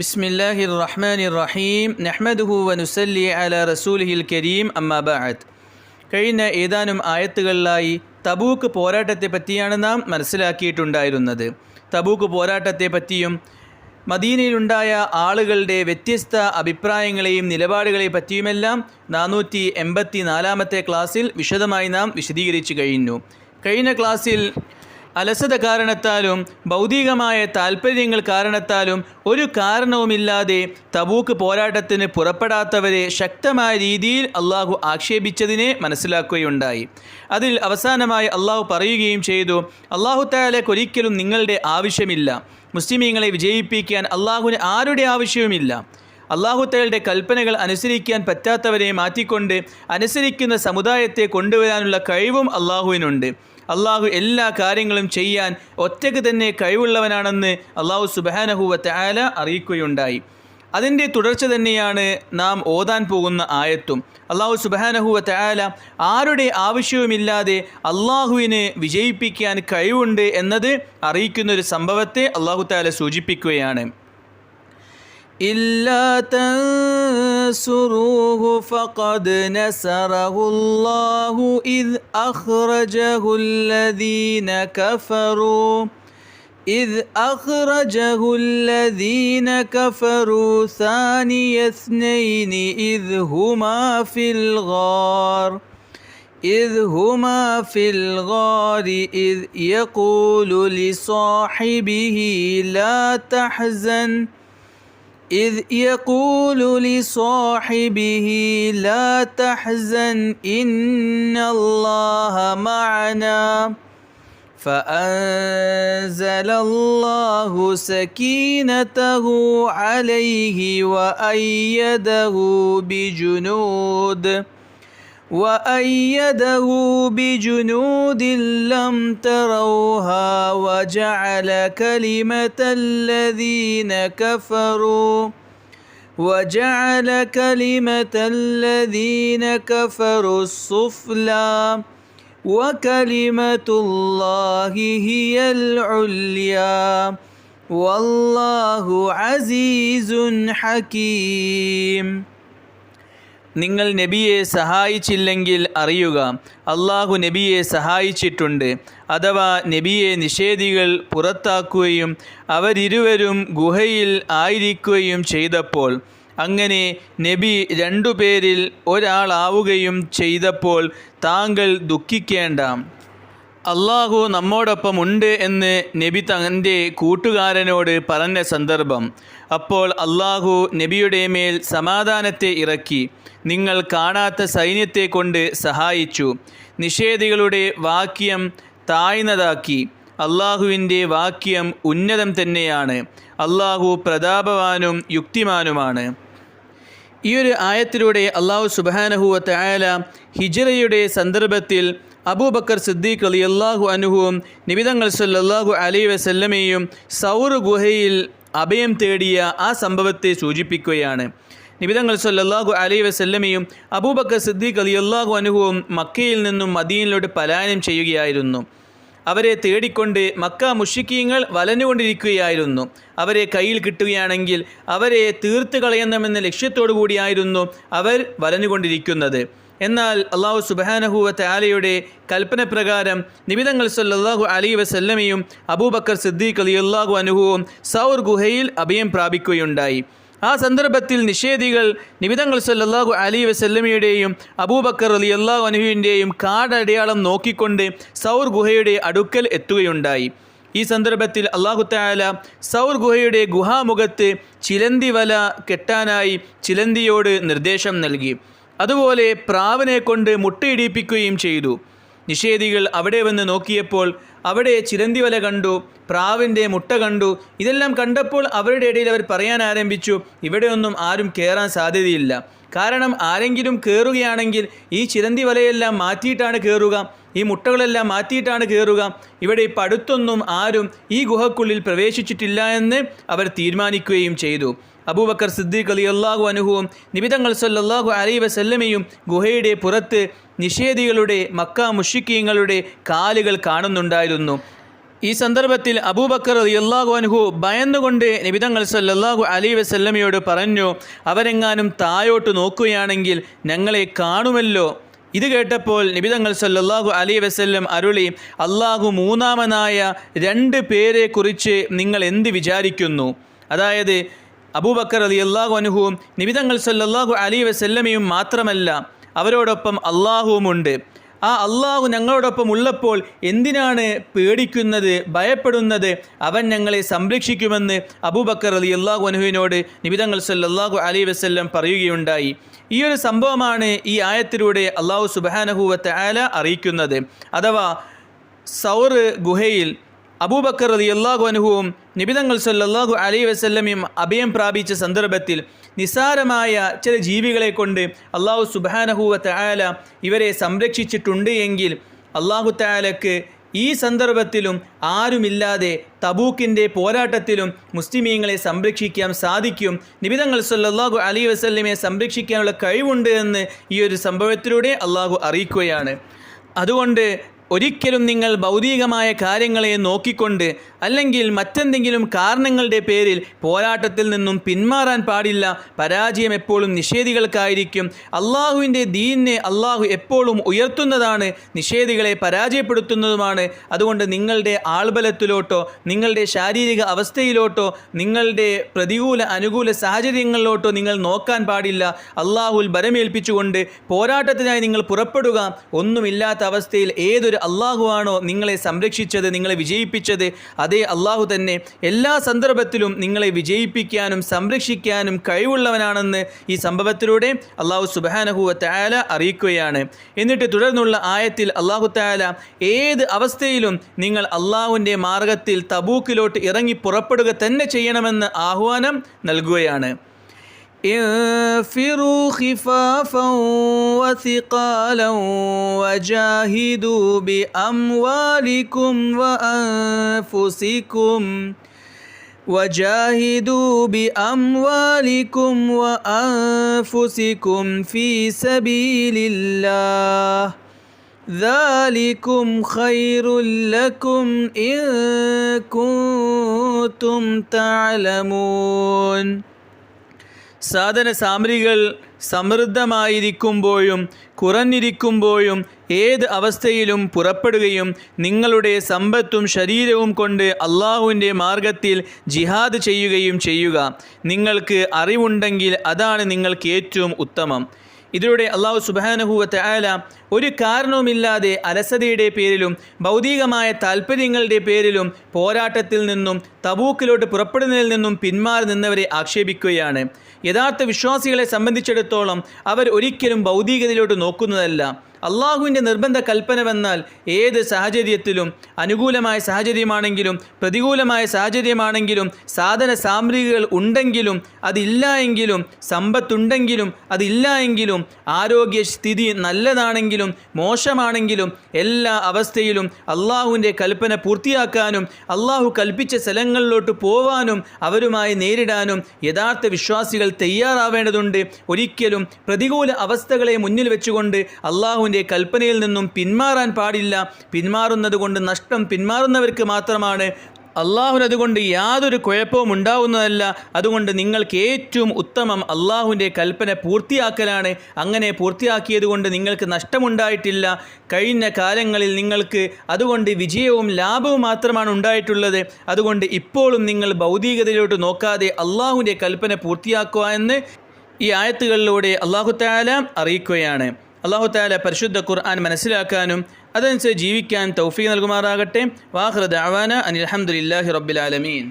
ബിസ്മില്ലാഹി റഹ്മാനി റഹീം നെഹ്മദ്ഹു വനുസല്ലി അല റസൂലിഹിൽ കരീം അമ്മാബാഅത്ത് കഴിഞ്ഞ ഏതാനും ആയത്തുകളിലായി തബൂക്ക് പോരാട്ടത്തെ പറ്റിയാണ് നാം മനസ്സിലാക്കിയിട്ടുണ്ടായിരുന്നത്. തബൂക്ക് പോരാട്ടത്തെ പറ്റിയും മദീനയിലുണ്ടായ ആളുകളുടെ വ്യത്യസ്ത അഭിപ്രായങ്ങളെയും നിലപാടുകളെ പറ്റിയുമെല്ലാം നാനൂറ്റി എൺപത്തി നാലാമത്തെ ക്ലാസ്സിൽ വിശദമായി നാം വിശദീകരിച്ചു കഴിഞ്ഞു. കഴിഞ്ഞ ക്ലാസ്സിൽ അലസത കാരണത്താലും ഭൗതികമായ താല്പര്യങ്ങൾ കാരണത്താലും ഒരു കാരണവുമില്ലാതെ തബൂക്ക് പോരാട്ടത്തിന് പുറപ്പെടാത്തവരെ ശക്തമായ രീതിയിൽ അള്ളാഹു ആക്ഷേപിച്ചതിനെ മനസ്സിലാക്കുകയുണ്ടായി. അതിൽ അവസാനമായി അള്ളാഹു പറയുകയും ചെയ്തു അള്ളാഹു താലക്ക് ഒരിക്കലും നിങ്ങളുടെ ആവശ്യമില്ല. മുസ്ലിമീങ്ങളെ വിജയിപ്പിക്കാൻ അള്ളാഹുവിന് ആരുടെ ആവശ്യവുമില്ല? അള്ളാഹുത്തയുടെ കൽപ്പനകൾ അനുസരിക്കാൻ പറ്റാത്തവരെ മാറ്റിക്കൊണ്ട് അനുസരിക്കുന്ന സമുദായത്തെ കൊണ്ടുവരാനുള്ള കഴിവും അള്ളാഹുവിനുണ്ട്. അള്ളാഹു എല്ലാ കാര്യങ്ങളും ചെയ്യാൻ ഒറ്റയ്ക്ക് തന്നെ കഴിവുള്ളവനാണെന്ന് അള്ളാഹു സുബാനഹുവത്തെ ആല അറിയിക്കുകയുണ്ടായി. അതിന്റെ തുടർച്ച തന്നെയാണ് നാം ഓതാൻ പോകുന്ന ആയത്തും. അള്ളാഹു സുബാനഹുവത്തെ ആല ആരുടെ ആവശ്യവുമില്ലാതെ അള്ളാഹുവിനെ വിജയിപ്പിക്കാൻ കഴിവുണ്ട് എന്നത് അറിയിക്കുന്ന ഒരു സംഭവത്തെ അള്ളാഹു താല സൂചിപ്പിക്കുകയാണ്. إلا تنصروه فقد نصره الله إذ أخرجه الذين كفروا إذ أخرجه الذين كفروا ثاني اثنين إذ هما في الغار إذ هما في الغار إذ يقول لصاحبه لا تحزن إذ يقول لصاحبه لا تحزن إن الله معنا. فأنزل الله سكينته عليه وأيده بجنود. وأيده بجنود لم تروها وجعل كلمة الذين كفروا وجعل كلمة الذين كفروا السفلى وكلمة الله هي العليا والله عزيز حكيم നിങ്ങൾ നബിയെ സഹായിച്ചില്ലെങ്കിൽ അറിയുക. അള്ളാഹു നബിയെ സഹായിച്ചിട്ടുണ്ട്. അഥവാ നബിയെ നിഷേധികൾ പുറത്താക്കുകയും അവരിരുവരും ഗുഹയിൽ ആയിരിക്കുകയും ചെയ്തപ്പോൾ അങ്ങനെ നബി രണ്ടുപേരിൽ ഒരാളാവുകയും ചെയ്തപ്പോൾ താങ്കൾ ദുഃഖിക്കേണ്ട. അള്ളാഹു നമ്മോടൊപ്പം ഉണ്ട് എന്ന് നബി തന്റെ കൂട്ടുകാരനോട് പറഞ്ഞ സന്ദർഭം. അപ്പോൾ അള്ളാഹു നബിയുടെ മേൽ സമാധാനത്തെ ഇറക്കി. നിങ്ങൾ കാണാത്ത സൈന്യത്തെ കൊണ്ട് സഹായിച്ചു. നിഷേധികളുടെ വാക്യം താഴ്ന്നതാക്കി. അള്ളാഹുവിന്റെ വാക്യം ഉന്നതം തന്നെയാണ്. അള്ളാഹു പ്രതാപവാനും യുക്തിമാനുമാണ്. ഈ ഒരു ആയത്തിലൂടെ അള്ളാഹു സുബാനഹുവ തയാല ഹിജറയുടെ സന്ദർഭത്തിൽ അബൂബക്കർ സിദ്ദീഖ് അലി അള്ളാഹു അനുഹുവും നിബിതങ്ങൾ സല്ലാഹു അലൈ വസല്ലമയും സൗർ ഗുഹയിൽ അഭയം തേടിയ ആ സംഭവത്തെ സൂചിപ്പിക്കുകയാണ്. നിബിതങ്ങൾ സല്ലാഹു അലൈ വസല്ലമയും അബൂബക്കർ സിദ്ദീഖ് അലി അള്ളാഹു അനുഹുവും മക്കയിൽ നിന്നും മദീനിലോട്ട് പലായനം ചെയ്യുകയായിരുന്നു. അവരെ തേടിക്കൊണ്ട് മക്ക മുഷിക്കീങ്ങൾ വലഞ്ഞുകൊണ്ടിരിക്കുകയായിരുന്നു. അവരെ കയ്യിൽ കിട്ടുകയാണെങ്കിൽ അവരെ തീർത്ത് കളയണമെന്ന ലക്ഷ്യത്തോടു കൂടിയായിരുന്നു അവർ വലഞ്ഞുകൊണ്ടിരിക്കുന്നത്. എന്നാൽ അള്ളാഹു സുബാനഹുവത്ത് ആലയുടെ കൽപ്പന പ്രകാരം നിബിതങ്ങൾ സല്ലാഹു അലി വസല്ലമയും അബൂബക്കർ സിദ്ദീഖ് അലി അള്ളാഹു അനുഹുവും സൗർ ഗുഹയിൽ അഭയം പ്രാപിക്കുകയുണ്ടായി. ആ സന്ദർഭത്തിൽ നിഷേധികൾ നിബിതങ്ങൾ സല്ലാഹു അലി വസല്ലമയുടെയും അബൂബക്കർ അലി അള്ളാഹു അനുഹുവിന്റെയും കാടടയാളം നോക്കിക്കൊണ്ട് സൗർ ഗുഹയുടെ അടുക്കൽ എത്തുകയുണ്ടായി. ഈ സന്ദർഭത്തിൽ അള്ളാഹു താല സൗർ ഗുഹയുടെ ഗുഹാമുഖത്ത് ചിലന്തി വല കെട്ടാനായി ചിലന്തിയോട് നിർദ്ദേശം നൽകി. അതുപോലെ പ്രാവിനെ കൊണ്ട് മുട്ടയിടിപ്പിക്കുകയും ചെയ്തു. നിഷേധികൾ അവിടെ വന്ന് നോക്കിയപ്പോൾ അവിടെ ചിരന്തിവല കണ്ടു പ്രാവിന്റെ മുട്ട കണ്ടു. ഇതെല്ലാം കണ്ടപ്പോൾ അവരുടെ ഇടയിൽ അവർ പറയാൻ ആരംഭിച്ചു ഇവിടെയൊന്നും ആരും കയറാൻ സാധ്യതയില്ല. കാരണം ആരെങ്കിലും കയറുകയാണെങ്കിൽ ഈ ചിരന്തി വലയെല്ലാം മാറ്റിയിട്ടാണ് കയറുക ഈ മുട്ടകളെല്ലാം മാറ്റിയിട്ടാണ് കയറുക. ഇവിടെ ഇപ്പം അടുത്തൊന്നും ആരും ഈ ഗുഹക്കുള്ളിൽ പ്രവേശിച്ചിട്ടില്ല എന്ന് അവർ തീരുമാനിക്കുകയും ചെയ്തു. അബൂബക്കർ സിദ്ദീഖ് അലി അള്ളാഹു അനുഹുവും നിബിതങ്ങൾ സല്ലാഹു അലൈ വസല്ലമയും ഗുഹയുടെ പുറത്ത് നിഷേധികളുടെ മക്ക മുഷിക്കീങ്ങളുടെ കാലുകൾ കാണുന്നുണ്ടായിരുന്നു. ഈ സന്ദർഭത്തിൽ അബൂബക്കർ അലിയല്ലാഹു അനുഹു ഭയന്നുകൊണ്ട് നിബിതങ്ങൾ സല്ലല്ലാഹു അലൈഹി വസല്ലമയോട് പറഞ്ഞു അവരെങ്ങാനും തായോട്ട് നോക്കുകയാണെങ്കിൽ ഞങ്ങളെ കാണുമല്ലോ. ഇത് കേട്ടപ്പോൾ നിബിതങ്ങൾ സല്ലല്ലാഹു അലൈഹി വസല്ലം അരുളി അള്ളാഹു മൂന്നാമനായ രണ്ട് പേരെക്കുറിച്ച് നിങ്ങൾ എന്ത് വിചാരിക്കുന്നു? അതായത് അബൂബക്കർ അലി അള്ളാഹു അനുഹുവും നിബിതങ്ങൾ സല്ലാഹു അലി വസല്ലമയും മാത്രമല്ല അവരോടൊപ്പം അള്ളാഹുവുമുണ്ട് ആ അള്ളാഹു ഞങ്ങളോടൊപ്പം ഉള്ളപ്പോൾ എന്തിനാണ് പേടിക്കുന്നത് ഭയപ്പെടുന്നത്? അവൻ ഞങ്ങളെ സംരക്ഷിക്കുമെന്ന് അബൂബക്കർ അലി അള്ളാഹു അനുഹുവിനോട് നിബിതങ്ങൾ സല്ലാഹു അലി വസ്ല്ലം പറയുകയുണ്ടായി. ഈ ഒരു സംഭവമാണ് ഈ ആയത്തിലൂടെ അള്ളാഹു സുബാനഹുവത്തെ ആല അറിയിക്കുന്നത്. അഥവാ സൗർ ഗുഹയിൽ അബൂബക്കർ റതി അള്ളാഹു അനുഹുവും നിബിതങ്ങൾ സല്ലാഹു അലൈഹി വസല്ലമയും അഭയം പ്രാപിച്ച സന്ദർഭത്തിൽ നിസാരമായ ചില ജീവികളെ കൊണ്ട് അള്ളാഹു സുബാനഹുവ തആല ഇവരെ സംരക്ഷിച്ചിട്ടുണ്ട് എങ്കിൽ അള്ളാഹു തആലക്ക് ഈ സന്ദർഭത്തിലും ആരുമില്ലാതെ തബൂക്കിന്റെ പോരാട്ടത്തിലും മുസ്ലിമീങ്ങളെ സംരക്ഷിക്കാൻ സാധിക്കും. നിബിതങ്ങൾ സല്ലാഹു അലൈഹി വസല്ലമയെ സംരക്ഷിക്കാനുള്ള കഴിവുണ്ട് എന്ന് ഈ ഒരു സംഭവത്തിലൂടെ അള്ളാഹു അറിയിക്കുകയാണ്. അതുകൊണ്ട് ഒരിക്കലും നിങ്ങൾ ഭൗതികമായ കാര്യങ്ങളെ നോക്കിക്കൊണ്ട് അല്ലെങ്കിൽ മറ്റെന്തെങ്കിലും കാരണങ്ങളുടെ പേരിൽ പോരാട്ടത്തിൽ നിന്നും പിന്മാറാൻ പാടില്ല. പരാജയം എപ്പോഴും നിഷേധികൾക്കായിരിക്കും. അള്ളാഹുവിന്റെ ദീനിനെ അള്ളാഹു എപ്പോഴും ഉയർത്തുന്നതാണ് നിഷേധികളെ പരാജയപ്പെടുത്തുന്നതുമാണ്. അതുകൊണ്ട് നിങ്ങളുടെ ആൾബലത്തിലോട്ടോ നിങ്ങളുടെ ശാരീരിക അവസ്ഥയിലോട്ടോ നിങ്ങളുടെ പ്രതികൂല അനുകൂല സാഹചര്യങ്ങളിലോട്ടോ നിങ്ങൾ നോക്കാൻ പാടില്ല. അള്ളാഹുൽ ബരമേൽപ്പിച്ചുകൊണ്ട് പോരാട്ടത്തിനായി നിങ്ങൾ പുറപ്പെടുക. ഒന്നുമില്ലാത്ത അവസ്ഥയിൽ ഏതൊരു അള്ളാഹുവാണോ നിങ്ങളെ സംരക്ഷിച്ചത് നിങ്ങളെ വിജയിപ്പിച്ചത്? അതേ അള്ളാഹു തന്നെ എല്ലാ സന്ദർഭത്തിലും നിങ്ങളെ വിജയിപ്പിക്കാനും സംരക്ഷിക്കാനും കഴിവുള്ളവനാണെന്ന് ഈ സംഭവത്തിലൂടെ അള്ളാഹു സുബാനഹുവ താല അറിയിക്കുകയാണ്. എന്നിട്ട് തുടർന്നുള്ള ആയത്തിൽ അള്ളാഹു താല ഏത് അവസ്ഥയിലും നിങ്ങൾ അള്ളാഹുവിന്റെ മാർഗത്തിൽ തബൂക്കിലോട്ട് ഇറങ്ങി പുറപ്പെടുക തന്നെ ചെയ്യണമെന്ന് ആഹ്വാനം നൽകുകയാണ്. انفروا خفافا وثقالا وجاهدوا بأموالكم وأنفسكم وجاهدوا بأموالكم وأنفسكم في سبيل الله. ذلكم خير لكم إن كنتم تعلمون. സാധന സാമഗ്രികൾ സമൃദ്ധമായിരിക്കുമ്പോഴും കുറഞ്ഞിരിക്കുമ്പോഴും ഏത് അവസ്ഥയിലും പുറപ്പെടുകയും നിങ്ങളുടെ സമ്പത്തും ശരീരവും കൊണ്ട് അള്ളാഹുവിന്റെ മാർഗത്തിൽ ജിഹാദ് ചെയ്യുകയും ചെയ്യുക. നിങ്ങൾക്ക് അറിവുണ്ടെങ്കിൽ അതാണ് നിങ്ങൾക്ക് ഏറ്റവും ഉത്തമം. ഇതിലൂടെ അള്ളാഹു സുബാനഹുവത്തെ ആല ഒരു കാരണവുമില്ലാതെ അലസതയുടെ പേരിലും ഭൗതികമായ താല്പര്യങ്ങളുടെ പേരിലും പോരാട്ടത്തിൽ നിന്നും തബൂക്കിലോട്ട് പുറപ്പെടുന്നതിൽ നിന്നും പിന്മാറി നിന്നവരെ ആക്ഷേപിക്കുകയാണ്. യഥാർത്ഥ വിശ്വാസികളെ സംബന്ധിച്ചിടത്തോളം അവർ ഒരിക്കലും ഭൗതികതയിലോട്ട് നോക്കുന്നതല്ല. അള്ളാഹുവിന്റെ നിർബന്ധ കൽപ്പന വന്നാൽ ഏത് സാഹചര്യത്തിലും അനുകൂലമായ സാഹചര്യമാണെങ്കിലും പ്രതികൂലമായ സാഹചര്യമാണെങ്കിലും സാധന സാമഗ്രികൾ ഉണ്ടെങ്കിലും അതില്ല എങ്കിലും സമ്പത്തുണ്ടെങ്കിലും അതില്ല എങ്കിലും ആരോഗ്യസ്ഥിതി നല്ലതാണെങ്കിലും മോശമാണെങ്കിലും എല്ലാ അവസ്ഥയിലും അള്ളാഹുവിന്റെ കൽപ്പന പൂർത്തിയാക്കാനും അള്ളാഹു കൽപ്പിച്ച സ്ഥലങ്ങളിലോട്ട് പോവാനും അവരുമായി നേരിടാനും യഥാർത്ഥ വിശ്വാസികൾ തയ്യാറാവേണ്ടതുണ്ട്. ഒരിക്കലും പ്രതികൂല അവസ്ഥകളെ മുന്നിൽ വെച്ചുകൊണ്ട് അള്ളാഹുവിന്റെ കൽപ്പനയിൽ നിന്നും പിന്മാറാൻ പാടില്ല. പിന്മാറുന്നത് കൊണ്ട് നഷ്ടം പിന്മാറുന്നവർക്ക് മാത്രമാണ്. അള്ളാഹുവിന് അതുകൊണ്ട് യാതൊരു കുഴപ്പവും ഉണ്ടാവുന്നതല്ല. അതുകൊണ്ട് നിങ്ങൾക്ക് ഏറ്റവും ഉത്തമം അള്ളാഹുവിന്റെ കൽപ്പന പൂർത്തിയാക്കലാണ്. അങ്ങനെ പൂർത്തിയാക്കിയത് കൊണ്ട് നിങ്ങൾക്ക് നഷ്ടമുണ്ടായിട്ടില്ല. കഴിഞ്ഞ കാലങ്ങളിൽ നിങ്ങൾക്ക് അതുകൊണ്ട് വിജയവും ലാഭവും മാത്രമാണ് ഉണ്ടായിട്ടുള്ളത്. അതുകൊണ്ട് ഇപ്പോഴും നിങ്ങൾ ഭൗതികതയിലോട്ട് നോക്കാതെ അള്ളാഹുവിന്റെ കൽപ്പന പൂർത്തിയാക്കുക എന്ന് ഈ ആയത്തുകളിലൂടെ അള്ളാഹു താല അറിയിക്കുകയാണ്. അള്ളാഹു താല പരിശുദ്ധ ഖുർആൻ മനസ്സിലാക്കാനും അതനുസരിച്ച് ജീവിക്കാൻ തൗഫീ നൽകുമാറാകട്ടെ. വാഹൃദ് അവാന അനിൽ അഹമ്മദില്ലാഹി റബ്ബിൽ ആലമീൻ.